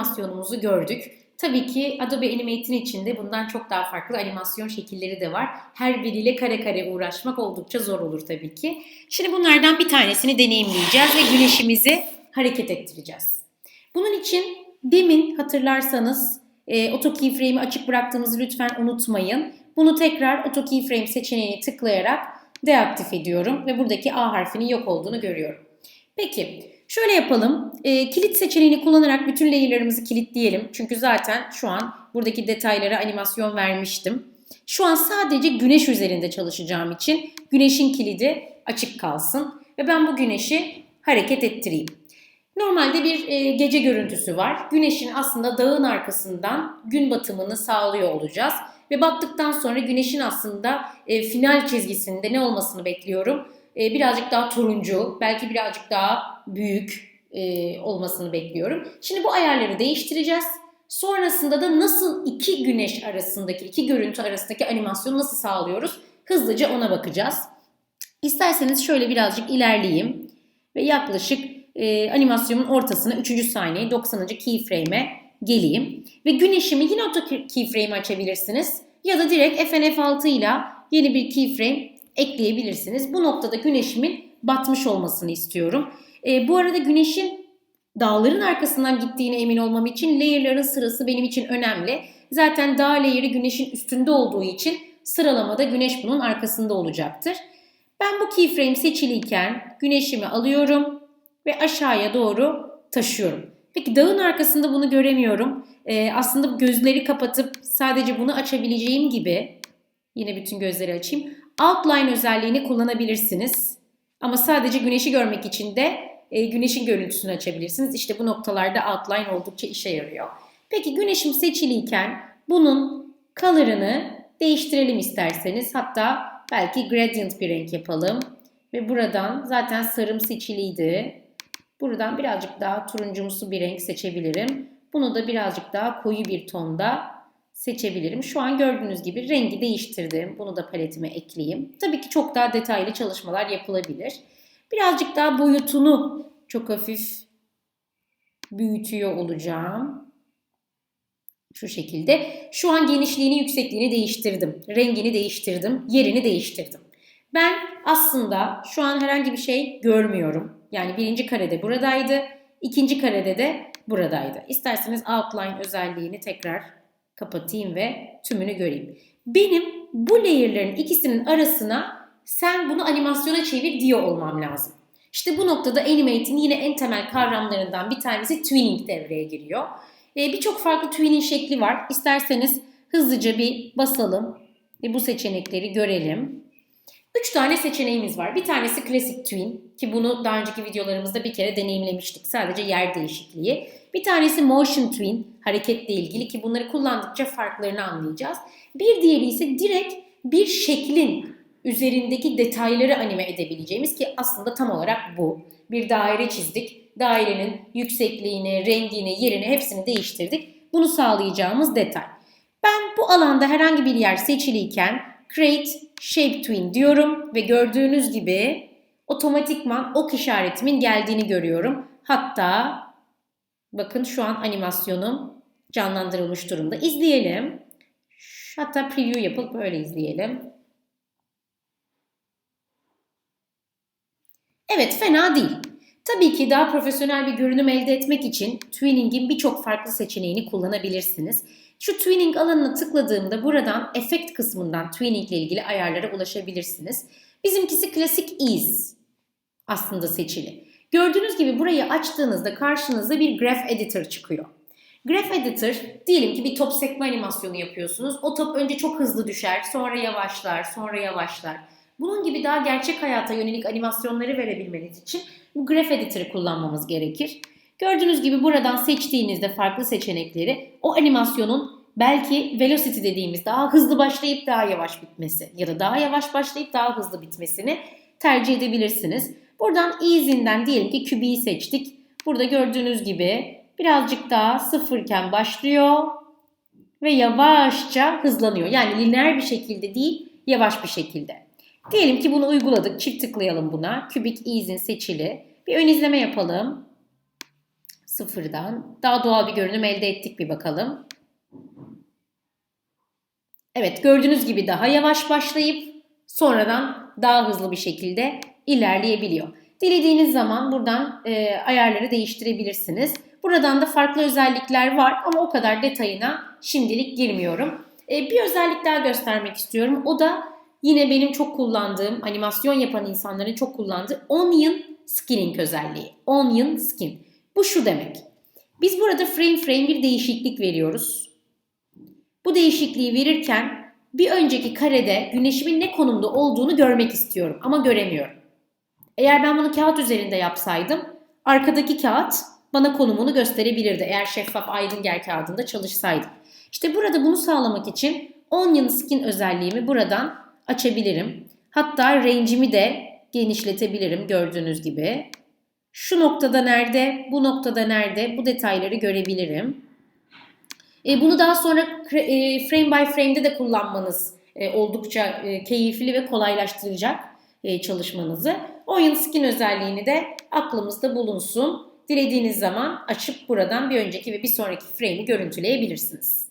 animasyonumuzu gördük. Tabii ki Adobe Animate'in içinde bundan çok daha farklı animasyon şekilleri de var. Her biriyle kare kare uğraşmak oldukça zor olur tabii ki. Şimdi bunlardan bir tanesini deneyimleyeceğiz ve güneşimizi hareket ettireceğiz. Bunun için demin hatırlarsanız e, Auto Keyframe'i açık bıraktığımızı lütfen unutmayın. Bunu tekrar Auto Keyframe seçeneğini tıklayarak deaktif ediyorum ve buradaki A harfinin yok olduğunu görüyorum. Peki şöyle yapalım. E, kilit seçeneğini kullanarak bütün layer'larımızı kilitleyelim. Çünkü zaten şu an buradaki detaylara animasyon vermiştim. Şu an sadece güneş üzerinde çalışacağım için güneşin kilidi açık kalsın. Ve ben bu güneşi hareket ettireyim. Normalde bir e, gece görüntüsü var. Güneşin aslında dağın arkasından gün batımını sağlıyor olacağız. Ve battıktan sonra güneşin aslında e, final çizgisinde ne olmasını bekliyorum? E, birazcık daha turuncu, belki birazcık daha büyük e, olmasını bekliyorum. Şimdi bu ayarları değiştireceğiz. Sonrasında da nasıl iki güneş arasındaki, iki görüntü arasındaki animasyonu nasıl sağlıyoruz? Hızlıca ona bakacağız. İsterseniz şöyle birazcık ilerleyeyim ve yaklaşık e, animasyonun ortasına 3. saniye 90. keyframe'e geleyim. Ve güneşimi yine auto keyframe açabilirsiniz. Ya da direkt FNF6 ile yeni bir keyframe ekleyebilirsiniz. Bu noktada güneşimin batmış olmasını istiyorum. E, bu arada güneşin dağların arkasından gittiğine emin olmam için layer'ların sırası benim için önemli. Zaten dağ layer'ı güneşin üstünde olduğu için sıralamada güneş bunun arkasında olacaktır. Ben bu keyframe seçiliyken güneşimi alıyorum ve aşağıya doğru taşıyorum. Peki dağın arkasında bunu göremiyorum. Ee, aslında gözleri kapatıp sadece bunu açabileceğim gibi yine bütün gözleri açayım. Outline özelliğini kullanabilirsiniz. Ama sadece güneşi görmek için de e, güneşin görüntüsünü açabilirsiniz. İşte bu noktalarda outline oldukça işe yarıyor. Peki güneşim seçiliyken bunun color'ını değiştirelim isterseniz. Hatta belki gradient bir renk yapalım. Ve buradan zaten sarım seçiliydi. Buradan birazcık daha turuncumsu bir renk seçebilirim. Bunu da birazcık daha koyu bir tonda seçebilirim. Şu an gördüğünüz gibi rengi değiştirdim. Bunu da paletime ekleyeyim. Tabii ki çok daha detaylı çalışmalar yapılabilir. Birazcık daha boyutunu çok hafif büyütüyor olacağım. Şu şekilde. Şu an genişliğini, yüksekliğini değiştirdim. Rengini değiştirdim. Yerini değiştirdim. Ben aslında şu an herhangi bir şey görmüyorum. Yani birinci karede buradaydı. ikinci karede de buradaydı. İsterseniz outline özelliğini tekrar kapatayım ve tümünü göreyim. Benim bu layer'ların ikisinin arasına sen bunu animasyona çevir diyor olmam lazım. İşte bu noktada Animate'in yine en temel kavramlarından bir tanesi twinning devreye giriyor. Ee, Birçok farklı twinning şekli var. İsterseniz hızlıca bir basalım ve bu seçenekleri görelim. Üç tane seçeneğimiz var. Bir tanesi klasik twin ki bunu daha önceki videolarımızda bir kere deneyimlemiştik. Sadece yer değişikliği. Bir tanesi motion twin hareketle ilgili ki bunları kullandıkça farklarını anlayacağız. Bir diğeri ise direkt bir şeklin üzerindeki detayları anime edebileceğimiz ki aslında tam olarak bu. Bir daire çizdik. Dairenin yüksekliğini, rengini, yerini hepsini değiştirdik. Bunu sağlayacağımız detay. Ben bu alanda herhangi bir yer seçiliyken Create Shape Twin diyorum ve gördüğünüz gibi otomatikman ok işaretimin geldiğini görüyorum. Hatta bakın şu an animasyonum canlandırılmış durumda. İzleyelim. Hatta preview yapıp böyle izleyelim. Evet fena değil. Tabii ki daha profesyonel bir görünüm elde etmek için Twinning'in birçok farklı seçeneğini kullanabilirsiniz. Şu Twinning alanına tıkladığımda buradan efekt kısmından Twinning ile ilgili ayarlara ulaşabilirsiniz. Bizimkisi klasik Ease aslında seçili. Gördüğünüz gibi burayı açtığınızda karşınızda bir Graph Editor çıkıyor. Graph Editor diyelim ki bir top sekme animasyonu yapıyorsunuz. O top önce çok hızlı düşer, sonra yavaşlar, sonra yavaşlar. Bunun gibi daha gerçek hayata yönelik animasyonları verebilmeniz için bu Graph Editor'ı kullanmamız gerekir. Gördüğünüz gibi buradan seçtiğinizde farklı seçenekleri o animasyonun belki velocity dediğimiz daha hızlı başlayıp daha yavaş bitmesi ya da daha yavaş başlayıp daha hızlı bitmesini tercih edebilirsiniz. Buradan easy'nden diyelim ki kübiyi seçtik. Burada gördüğünüz gibi birazcık daha sıfırken başlıyor ve yavaşça hızlanıyor. Yani lineer bir şekilde değil, yavaş bir şekilde. Diyelim ki bunu uyguladık. Çift tıklayalım buna. Kübik Ease'in seçili. Bir ön izleme yapalım. Sıfırdan daha doğal bir görünüm elde ettik bir bakalım. Evet gördüğünüz gibi daha yavaş başlayıp sonradan daha hızlı bir şekilde ilerleyebiliyor. Dilediğiniz zaman buradan e, ayarları değiştirebilirsiniz. Buradan da farklı özellikler var ama o kadar detayına şimdilik girmiyorum. E, bir özellik daha göstermek istiyorum. O da yine benim çok kullandığım, animasyon yapan insanların çok kullandığı Onion Skinning özelliği. Onion Skin. Bu şu demek. Biz burada frame frame bir değişiklik veriyoruz. Bu değişikliği verirken bir önceki karede güneşimin ne konumda olduğunu görmek istiyorum ama göremiyorum. Eğer ben bunu kağıt üzerinde yapsaydım arkadaki kağıt bana konumunu gösterebilirdi eğer şeffaf Aydınger kağıdında çalışsaydım. İşte burada bunu sağlamak için Onion Skin özelliğimi buradan açabilirim. Hatta range'imi de genişletebilirim gördüğünüz gibi. Şu noktada nerede, bu noktada nerede bu detayları görebilirim. E, bunu daha sonra e, frame by frame'de de kullanmanız e, oldukça e, keyifli ve kolaylaştıracak e, çalışmanızı. Oyun skin özelliğini de aklımızda bulunsun. Dilediğiniz zaman açıp buradan bir önceki ve bir sonraki frame'i görüntüleyebilirsiniz.